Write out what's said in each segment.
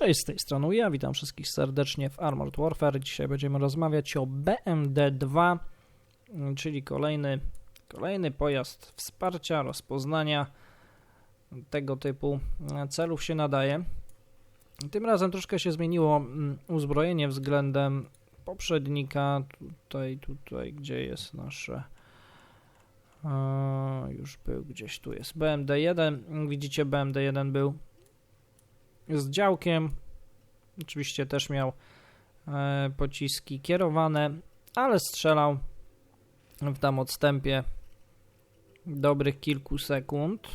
Cześć, z tej strony ja, witam wszystkich serdecznie w Armored Warfare. Dzisiaj będziemy rozmawiać o BMD-2, czyli kolejny, kolejny pojazd wsparcia, rozpoznania tego typu celów się nadaje. Tym razem troszkę się zmieniło mm, uzbrojenie względem poprzednika. Tutaj, tutaj, gdzie jest nasze... już był gdzieś tu jest BMD-1. Widzicie, BMD-1 był z działkiem. Oczywiście też miał e, pociski kierowane, ale strzelał w tam odstępie dobrych kilku sekund.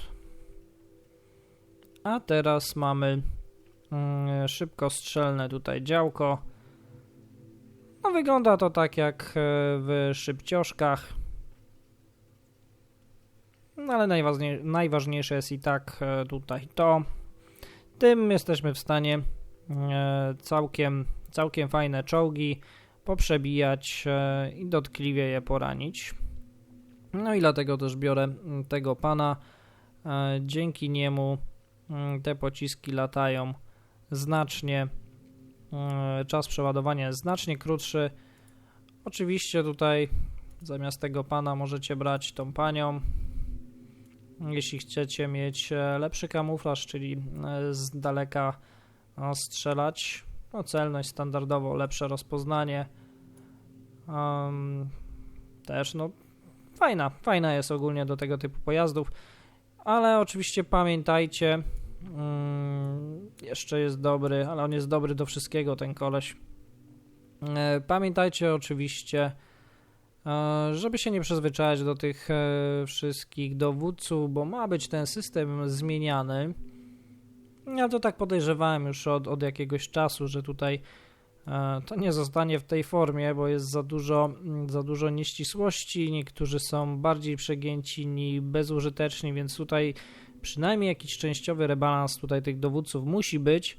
A teraz mamy mm, szybko strzelne tutaj działko. No wygląda to tak jak e, w szybcioszkach. No ale najważniejsze jest i tak e, tutaj to tym jesteśmy w stanie e, całkiem, całkiem fajne czołgi poprzebijać e, i dotkliwie je poranić. No i dlatego też biorę tego pana. E, dzięki niemu te pociski latają znacznie. Czas przeładowania jest znacznie krótszy. Oczywiście tutaj zamiast tego pana możecie brać tą panią. Jeśli chcecie mieć e, lepszy kamuflaż, czyli e, z daleka no, strzelać, no, celność standardowo, lepsze rozpoznanie. Um, też no fajna, fajna jest ogólnie do tego typu pojazdów, ale oczywiście pamiętajcie, um, jeszcze jest dobry, ale on jest dobry do wszystkiego ten koleś. E, pamiętajcie oczywiście E, żeby się nie przyzwyczaić do tych e, wszystkich dowódców, bo ma być ten system zmieniany. Ja to tak podejrzewałem już od, od jakiegoś czasu, że tutaj e, to nie zostanie w tej formie, bo jest za dużo, za dużo nieścisłości. Niektórzy są bardziej przegięci ni bezużyteczni, więc tutaj przynajmniej jakiś częściowy rebalans tutaj tych dowódców musi być.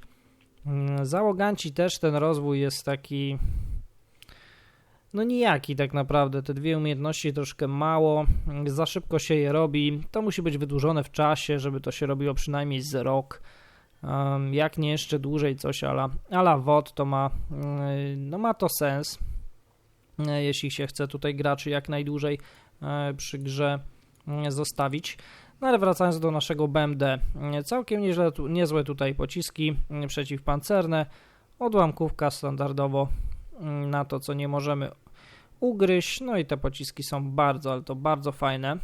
Mm, załoganci też ten rozwój jest taki no nijaki tak naprawdę. Te dwie umiejętności troszkę mało, za szybko się je robi. To musi być wydłużone w czasie, żeby to się robiło przynajmniej z rok. Jak nie jeszcze dłużej coś ala, ala WOD, to ma, yy, no ma to sens, yy, jeśli się chce tutaj graczy jak najdłużej yy, przy grze zostawić. No ale wracając do naszego BMD, całkiem nieźle, niezłe tutaj pociski przeciwpancerne, odłamkówka standardowo na to, co nie możemy ugryźć. No i te pociski są bardzo, ale to bardzo fajne.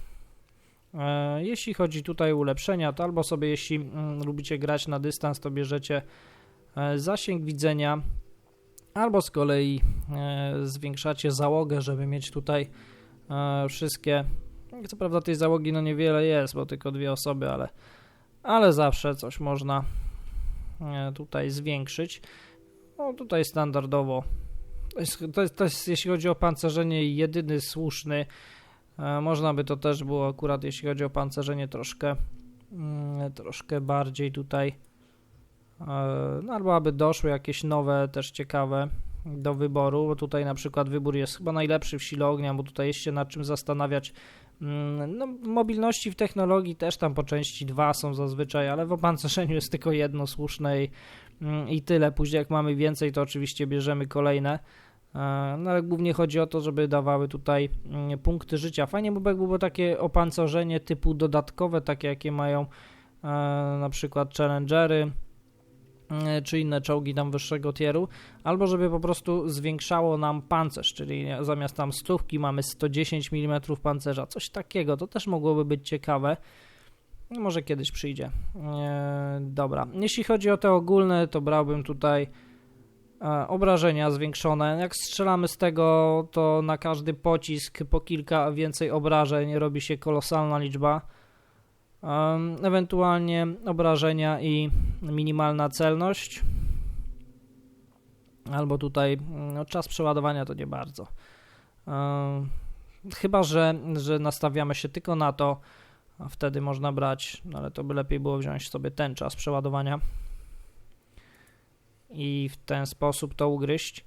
E, jeśli chodzi tutaj o ulepszenia, to albo sobie, jeśli mm, lubicie grać na dystans, to bierzecie e, zasięg widzenia, albo z kolei e, zwiększacie załogę, żeby mieć tutaj wszystkie. Co prawda tej załogi no niewiele jest, bo tylko dwie osoby, ale, ale zawsze coś można tutaj zwiększyć. No tutaj standardowo to jest, to jest, jeśli chodzi o pancerzenie, jedyny słuszny. E, można by to też było akurat, jeśli chodzi o pancerzenie, troszkę, mm, troszkę bardziej tutaj. E, no, albo aby doszły jakieś nowe, też ciekawe do wyboru, bo tutaj na przykład wybór jest chyba najlepszy w sile ognia, bo tutaj jest się nad czym zastanawiać. Mm, no, mobilności w technologii też tam po części dwa są zazwyczaj, ale w opancerzeniu jest tylko jedno słuszne i Mm, i tyle. Później jak mamy więcej, to oczywiście bierzemy kolejne. E, no ale głównie chodzi o to, żeby dawały tutaj mm, punkty życia. Fajnie by było takie opancerzenie typu dodatkowe, takie jakie mają e, na przykład Challengery czy inne czołgi tam wyższego tieru, albo żeby po prostu zwiększało nam pancerz, czyli zamiast tam stówki mamy 110 mm pancerza, coś takiego, to też mogłoby być ciekawe. No, może kiedyś przyjdzie. E, dobra. Jeśli chodzi o te ogólne, to brałbym tutaj e, obrażenia zwiększone. Jak strzelamy z tego, to na każdy pocisk po kilka więcej obrażeń robi się kolosalna liczba. Ewentualnie obrażenia i minimalna celność. Albo tutaj no, czas przeładowania to nie bardzo. Chyba, że, że nastawiamy się tylko na to, a wtedy można brać, no ale to by lepiej było wziąć sobie ten czas przeładowania i w ten sposób to ugryźć.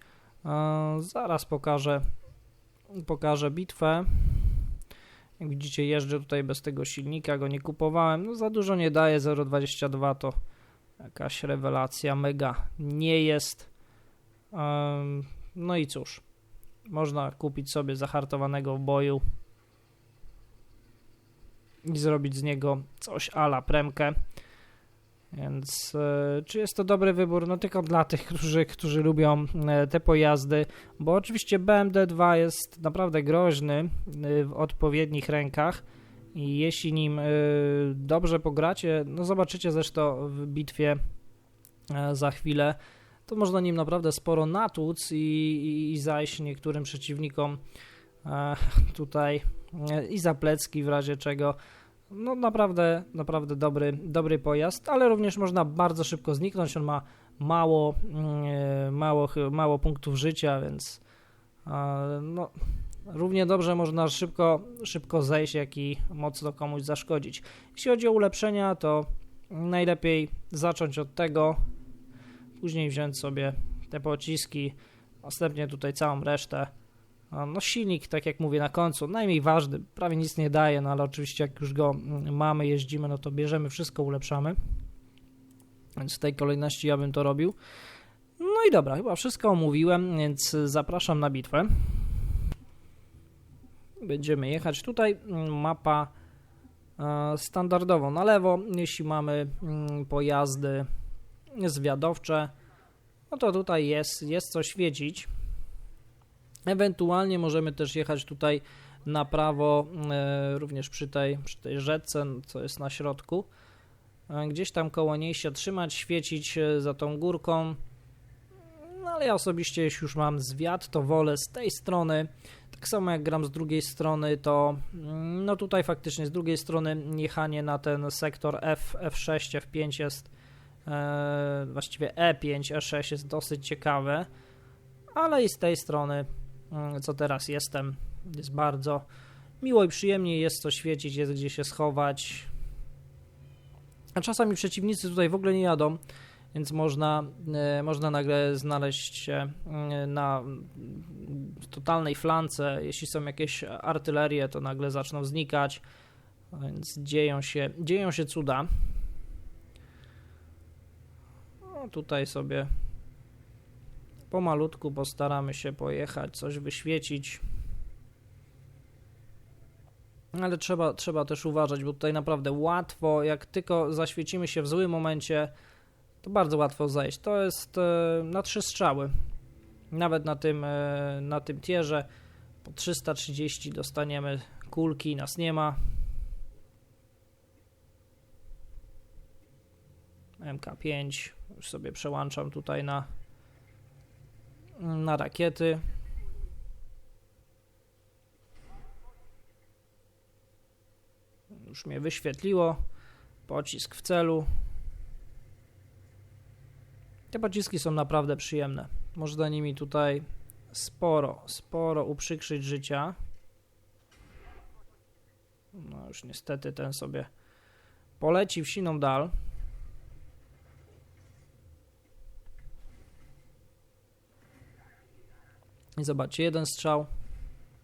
Zaraz pokażę, pokażę bitwę. Jak widzicie jeżdżę tutaj bez tego silnika, go nie kupowałem. No za dużo nie daje, 0,22 to jakaś rewelacja mega nie jest. No i cóż, można kupić sobie zahartowanego w boju i zrobić z niego coś ala premkę. Więc e, czy jest to dobry wybór? No tylko dla tych, którzy, którzy lubią e, te pojazdy, bo oczywiście BMD2 jest naprawdę groźny e, w odpowiednich rękach i jeśli nim dobrze pogracie, no zobaczycie zresztą w bitwie za chwilę, to można nim naprawdę sporo natłuc i, i zajść niektórym przeciwnikom tutaj i za plecki w razie czego no naprawdę, naprawdę dobry, dobry pojazd, ale również można bardzo szybko zniknąć. On ma mało, mm, mało, mało punktów życia, więc no, równie dobrze można szybko, szybko zejść, jak i mocno komuś zaszkodzić. Jeśli chodzi o ulepszenia, to najlepiej zacząć od tego, później wziąć sobie te pociski, następnie tutaj całą resztę no silnik, tak jak mówię na końcu, najmniej ważny, prawie nic nie daje, no ale oczywiście jak już go mm, mamy, jeździmy, no to bierzemy wszystko, ulepszamy. Więc w tej kolejności ja bym to robił. No i dobra, chyba wszystko omówiłem, więc zapraszam na bitwę. Będziemy jechać tutaj. Mm, mapa e, standardowo na lewo, jeśli mamy mm, pojazdy zwiadowcze, no to tutaj jest, jest co świecić. Ewentualnie możemy też jechać tutaj na prawo, e, również przy tej, przy tej rzece, co jest na środku. E, gdzieś tam koło niej się trzymać, świecić e, za tą górką. No ale ja osobiście, jeśli już mam zwiat, to wolę z tej strony. Tak samo jak gram z drugiej strony, to mm, no tutaj faktycznie z drugiej strony jechanie na ten sektor F, F6, F5 jest e, właściwie E5, E6 jest dosyć ciekawe, ale i z tej strony co teraz jestem. Jest bardzo miło i przyjemnie, jest co świecić, jest gdzie się schować. A czasami przeciwnicy tutaj w ogóle nie jadą, więc można, e, można nagle znaleźć się e, na totalnej flance. Jeśli są jakieś artylerie, to nagle zaczną znikać, więc dzieją się, dzieją się cuda. No, tutaj sobie pomalutku postaramy się pojechać, coś wyświecić. Ale trzeba, trzeba też uważać, bo tutaj naprawdę łatwo, jak tylko zaświecimy się w złym momencie, to bardzo łatwo zejść. To jest e, na trzy strzały. Nawet na tym, e, na tym tierze po 330 dostaniemy kulki, nas nie ma. MK5 już sobie przełączam tutaj na na rakiety. Już mnie wyświetliło. Pocisk w celu. Te pociski są naprawdę przyjemne. Można nimi tutaj sporo, sporo uprzykrzyć życia. No już niestety ten sobie poleci w siną dal. Zobaczcie, jeden strzał,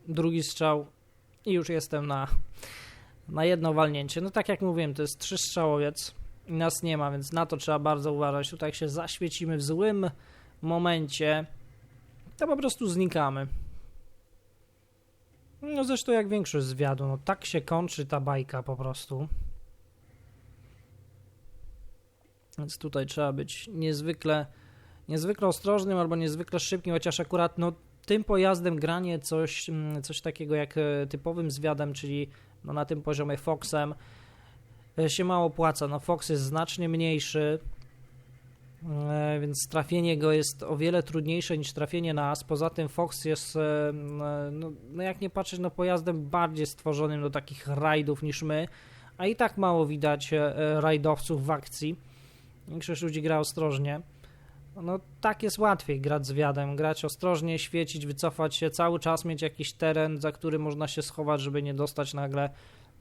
drugi strzał i już jestem na, na jedno walnięcie. No tak jak mówiłem, to jest trzy strzałowiec i nas nie ma, więc na to trzeba bardzo uważać. Tutaj jak się zaświecimy w złym momencie, to po prostu znikamy. No zresztą jak większość zwiadu, no tak się kończy ta bajka po prostu. Więc tutaj trzeba być niezwykle, niezwykle ostrożnym albo niezwykle szybkim, chociaż akurat no tym pojazdem granie coś, mm, coś takiego jak e, typowym zwiadem, czyli no na tym poziomie Foxem e, się mało opłaca. No Fox jest znacznie mniejszy, e, więc trafienie go jest o wiele trudniejsze niż trafienie nas. Poza tym Fox jest, no, no jak nie patrzeć, no pojazdem bardziej stworzonym do takich rajdów niż my, a i tak mało widać rajdowców w akcji. Większość ludzi gra ostrożnie. No tak jest łatwiej grać z wiadem, grać ostrożnie, świecić, wycofać się, cały czas mieć jakiś teren, za który można się schować, żeby nie dostać nagle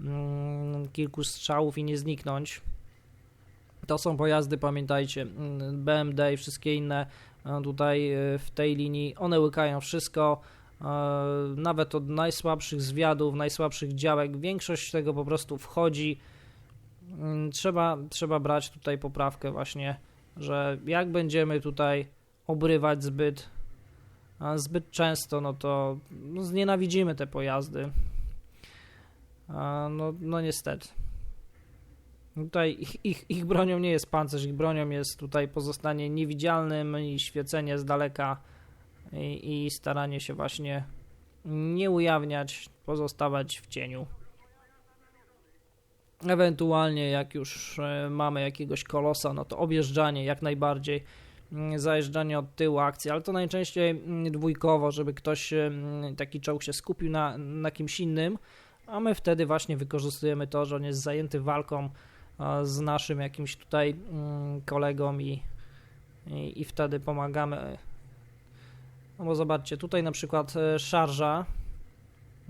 mm, kilku strzałów i nie zniknąć. To są pojazdy, pamiętajcie, mm, BMD i wszystkie inne e, tutaj e, w tej linii, one łykają wszystko, e, nawet od najsłabszych zwiadów, najsłabszych działek, większość tego po prostu wchodzi, mm, trzeba, trzeba brać tutaj poprawkę właśnie, że jak będziemy tutaj obrywać zbyt, zbyt często, no to no, znienawidzimy te pojazdy. No, no niestety. Tutaj ich, ich, ich bronią nie jest pancerz, ich bronią jest tutaj pozostanie niewidzialnym i świecenie z daleka i, i staranie się właśnie nie ujawniać, pozostawać w cieniu. Ewentualnie jak już e, mamy jakiegoś kolosa, no to objeżdżanie jak najbardziej, mm, zajeżdżanie od tyłu akcji, ale to najczęściej mm, dwójkowo, żeby ktoś mm, taki czołg się skupił na, na kimś innym, a my wtedy właśnie wykorzystujemy to, że on jest zajęty walką z naszym jakimś tutaj kolegą i, i, i wtedy pomagamy. No bo zobaczcie, tutaj na przykład e, szarża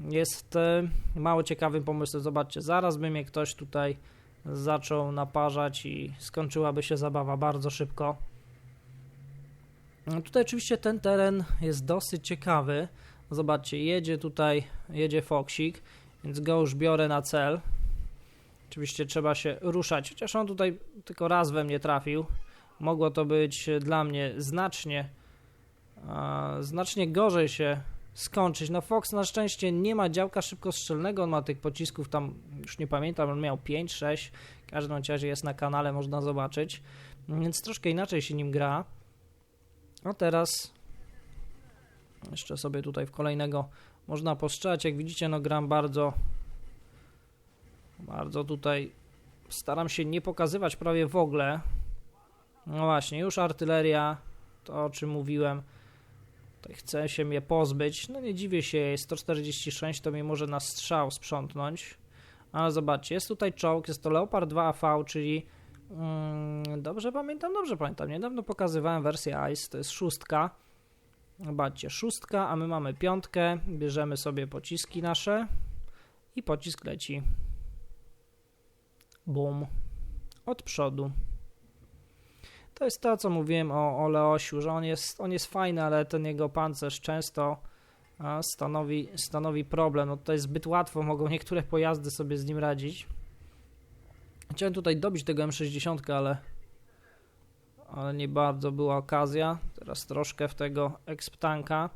jest e, mało ciekawym pomysłem. Zobaczcie, zaraz by mnie ktoś tutaj zaczął naparzać i skończyłaby się zabawa bardzo szybko. No tutaj oczywiście ten teren jest dosyć ciekawy. Zobaczcie, jedzie tutaj, jedzie Foxik, więc go już biorę na cel. Oczywiście trzeba się ruszać, chociaż on tutaj tylko raz we mnie trafił. Mogło to być dla mnie znacznie, znacznie gorzej się skończyć. No Fox na szczęście nie ma działka szybkostrzelnego, on ma tych pocisków tam, już nie pamiętam, on miał 5, 6, w każdym razie jest na kanale, można zobaczyć, więc troszkę inaczej się nim gra. A teraz jeszcze sobie tutaj w kolejnego można postrzelać, jak widzicie no gram bardzo bardzo tutaj staram się nie pokazywać prawie w ogóle. No właśnie, już artyleria, to o czym mówiłem. Tutaj się mnie pozbyć. No nie dziwię się, 146 to mi może na strzał sprzątnąć. Ale zobaczcie, jest tutaj czołg, jest to Leopard 2 AV, czyli mm, dobrze pamiętam, dobrze pamiętam. Niedawno pokazywałem wersję ICE, to jest szóstka. Zobaczcie, szóstka, a my mamy piątkę. Bierzemy sobie pociski nasze i pocisk leci. Bum. Od przodu. To jest to, co mówiłem o, o Leosiu, że on jest, on jest fajny, ale ten jego pancerz często stanowi, stanowi problem. No jest zbyt łatwo, mogą niektóre pojazdy sobie z nim radzić. Chciałem tutaj dobić tego M60, ale, ale nie bardzo była okazja. Teraz troszkę w tego Exp-tanka.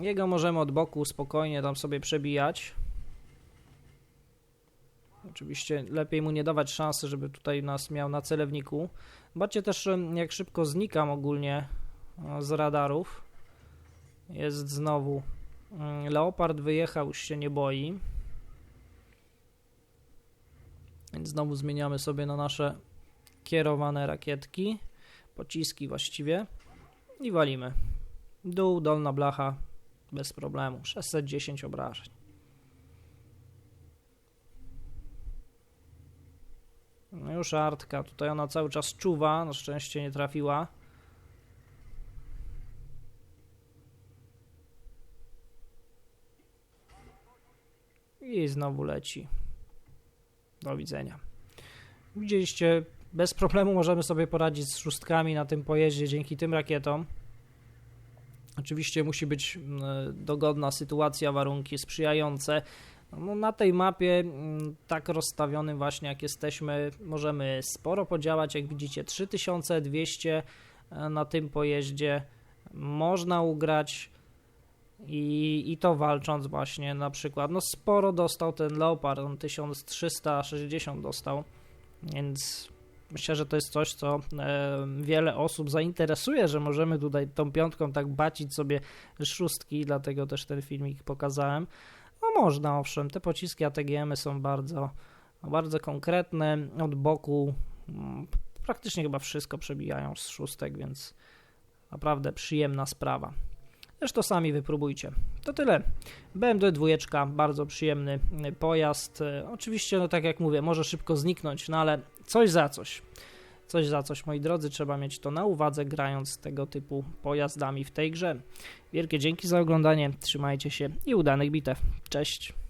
Jego możemy od boku spokojnie tam sobie przebijać. Oczywiście lepiej mu nie dawać szansy, żeby tutaj nas miał na celowniku. Zobaczcie też, jak szybko znikam ogólnie z radarów. Jest znowu. Mm, Leopard wyjechał, już się nie boi. Więc znowu zmieniamy sobie na nasze kierowane rakietki. Pociski właściwie. I walimy. Dół, dolna blacha. Bez problemu. 610 obrażeń. No już Artka, tutaj ona cały czas czuwa, na szczęście nie trafiła. I znowu leci. Do widzenia. Widzieliście, bez problemu możemy sobie poradzić z szóstkami na tym pojeździe dzięki tym rakietom. Oczywiście musi być mm, dogodna sytuacja, warunki sprzyjające. No, na tej mapie, mm, tak rozstawionym właśnie jak jesteśmy, możemy sporo podziałać. Jak widzicie, 3200 e, na tym pojeździe można ugrać i, i to walcząc właśnie na przykład. No sporo dostał ten Leopard, on 1360 dostał, więc myślę, że to jest coś, co e, wiele osób zainteresuje, że możemy tutaj tą piątką tak bacić sobie szóstki, dlatego też ten filmik pokazałem. Można, owszem, te pociski ATGM są bardzo, bardzo konkretne, od boku mm, praktycznie chyba wszystko przebijają z szóstek, więc naprawdę przyjemna sprawa. Zresztą sami wypróbujcie. To tyle. BMW dwójeczka, bardzo przyjemny pojazd. Oczywiście, no tak jak mówię, może szybko zniknąć, no ale coś za coś. Coś za coś, moi drodzy, trzeba mieć to na uwadze, grając tego typu pojazdami w tej grze. Wielkie dzięki za oglądanie, trzymajcie się i udanych bitew. Cześć!